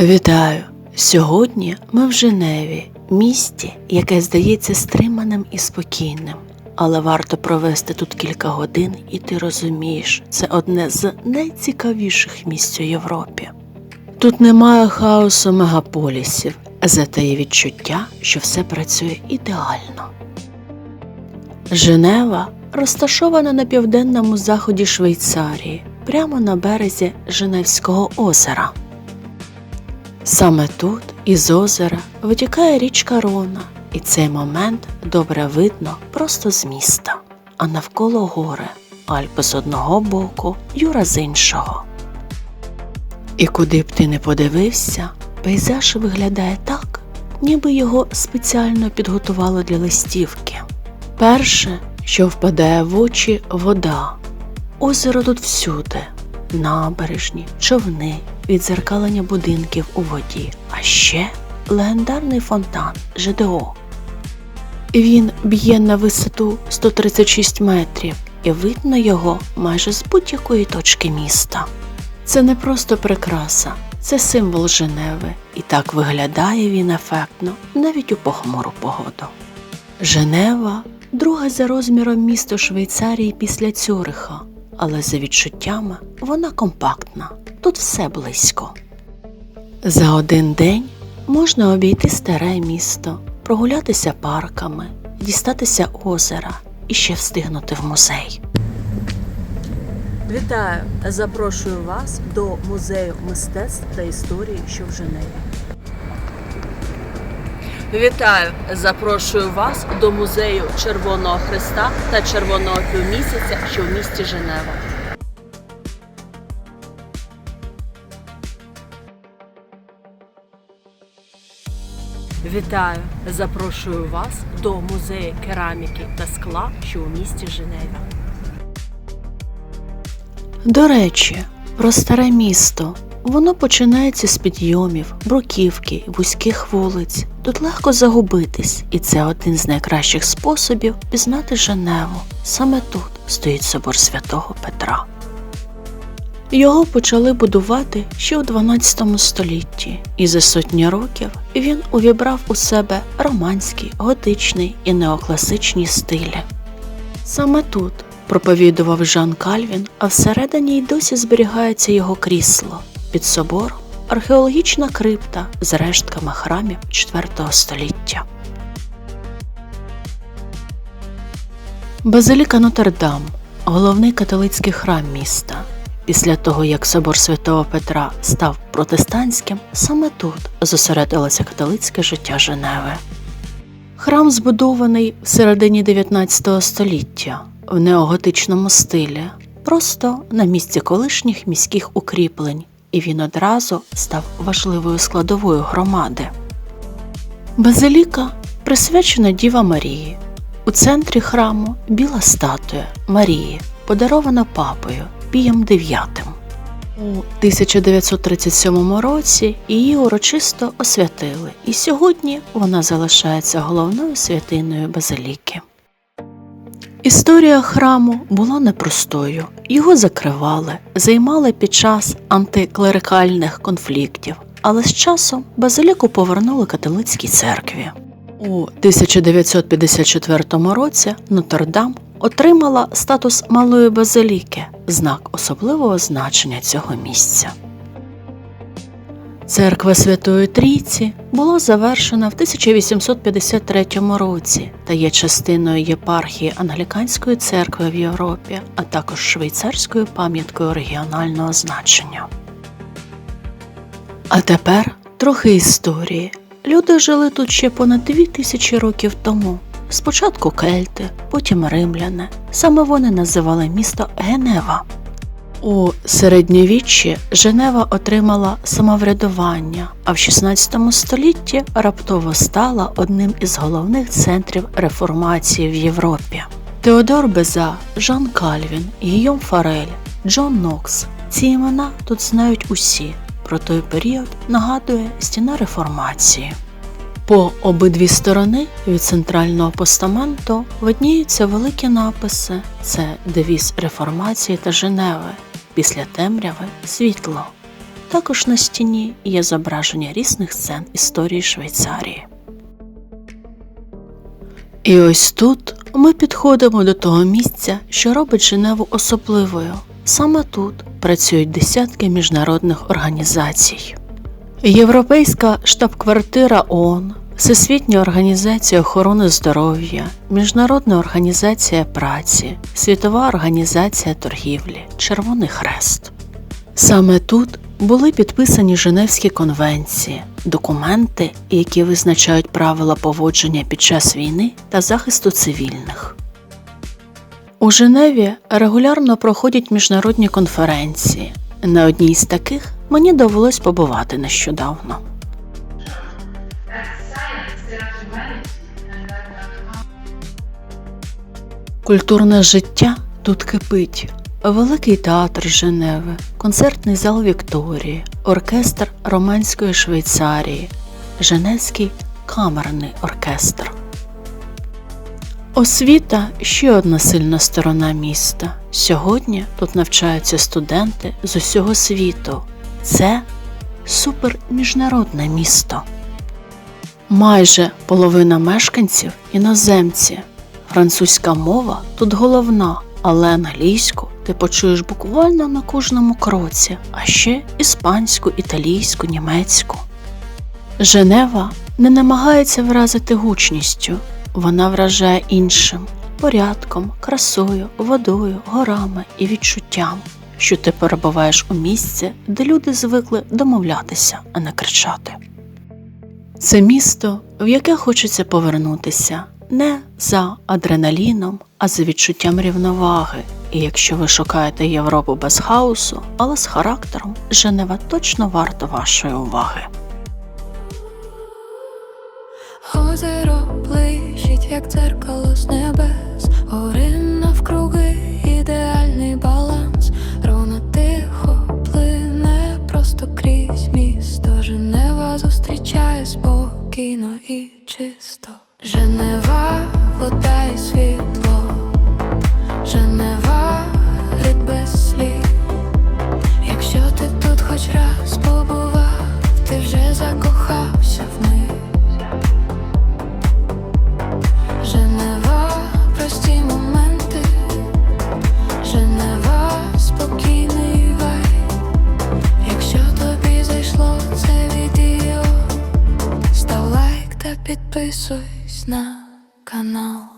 Вітаю! Сьогодні ми в Женеві, місті, яке здається стриманим і спокійним. Але варто провести тут кілька годин, і ти розумієш, це одне з найцікавіших місць у Європі. Тут немає хаосу мегаполісів, зате є відчуття, що все працює ідеально. Женева розташована на південному заході Швейцарії, прямо на березі Женевського озера. Саме тут із озера витікає річка Рона, і цей момент добре видно просто з міста, а навколо гори, Альпи з одного боку, Юра з іншого. І куди б ти не подивився, пейзаж виглядає так, ніби його спеціально підготували для листівки. Перше, що впадає в очі вода. Озеро тут всюди, набережні, човни, відзеркалення будинків у воді, а ще легендарний фонтан ЖДО. Він б'є на висоту 136 метрів і видно його майже з будь-якої точки міста. Це не просто прикраса, це символ Женеви, і так виглядає він ефектно навіть у похмуру погоду. Женева друге за розміром місто Швейцарії після Цюриха, але за відчуттями вона компактна, тут все близько. За один день можна обійти старе місто, прогулятися парками, дістатися озера і ще встигнути в музей. Вітаю! Запрошую вас до музею мистецтв та історії, що в Женеві. Вітаю! Запрошую вас до музею Червоного Христа та Червоного півмісяця, що в місті Женева. Вітаю! Запрошую вас до музею кераміки та скла, що у місті Женеві. До речі, про старе місто. Воно починається з підйомів, бруківки, вузьких вулиць. Тут легко загубитись, і це один з найкращих способів пізнати Женеву. Саме тут стоїть собор святого Петра. Його почали будувати ще у 12 столітті, і за сотні років він увібрав у себе романський, готичний і неокласичні стилі. Саме тут проповідував Жан Кальвін, а всередині й досі зберігається його крісло. Під собором археологічна крипта з рештками храмів IV століття. Базиліка Нотр-Дам – головний католицький храм міста. Після того, як собор святого Петра став протестантським, саме тут зосередилося католицьке життя Женеви. Храм збудований в середині 19 століття в неоготичному стилі, просто на місці колишніх міських укріплень, і він одразу став важливою складовою громади. Базиліка присвячена Діва Марії. У центрі храму біла статуя Марії, подарована папою Пієм IX. У 1937 році її урочисто освятили, і сьогодні вона залишається головною святиною базиліки. Історія храму була непростою. Його закривали, займали під час антиклерикальних конфліктів, але з часом базиліку повернули католицькій церкві. У 1954 році Нотр-Дам отримала статус малої базиліки, знак особливого значення цього місця. Церква Святої Трійці була завершена в 1853 році та є частиною єпархії Англіканської церкви в Європі, а також швейцарською пам'яткою регіонального значення. А тепер трохи історії. Люди жили тут ще понад дві тисячі років тому. Спочатку кельти, потім римляни. Саме вони називали місто Генева. У середньовіччі Женева отримала самоврядування, а в 16 столітті раптово стала одним із головних центрів реформації в Європі. Теодор Беза, Жан Кальвін, Гійом Фарель, Джон Нокс. Ці імена тут знають усі. Про той період нагадує стіна реформації. По обидві сторони від центрального постаменту видніються великі написи: це девіз реформації та Женеви. Після темряви світло. також на стіні є зображення різних сцен історії Швейцарії. І ось тут ми підходимо до того місця, що робить Женеву особливою. Саме тут працюють десятки міжнародних організацій. Європейська штаб-квартира ООН, Всесвітня організація охорони здоров'я, Міжнародна організація праці, Світова організація торгівлі, Червоний Хрест. Саме тут були підписані Женевські конвенції, документи, які визначають правила поводження під час війни та захисту цивільних. У Женеві регулярно проходять міжнародні конференції. На одній з таких мені довелось побувати нещодавно. Культурне життя тут кипить. Великий театр Женеви, концертний зал Вікторії, оркестр Романської Швейцарії, Женевський камерний оркестр. Освіта ще одна сильна сторона міста. Сьогодні тут навчаються студенти з усього світу. Це суперміжнародне місто. Майже половина мешканців іноземці. Французька мова тут головна, але англійську ти почуєш буквально на кожному кроці, а ще іспанську, італійську, німецьку. Женева не намагається вразити гучністю, вона вражає іншим порядком, красою, водою, горами і відчуттям, що ти перебуваєш у місці, де люди звикли домовлятися, а не кричати. Це місто, в яке хочеться повернутися не за адреналіном, а за відчуттям рівноваги. І якщо ви шукаєте Європу без хаосу, але з характером, Женева точно варта вашої уваги. Озеро блищить, як дзеркало з небес, гори навкруги, ідеальний баланс, ровно тихо плине просто крізь місто. Женева зустрічає спокійно і чисто. Женева, вода і світло, Женева, рід без слів. Якщо ти тут хоч раз побував, ти вже закохався в них. Женева, прості моменти, Женева, спокійний вай. Якщо тобі зайшло це відео, став лайк та підписуйся на канал.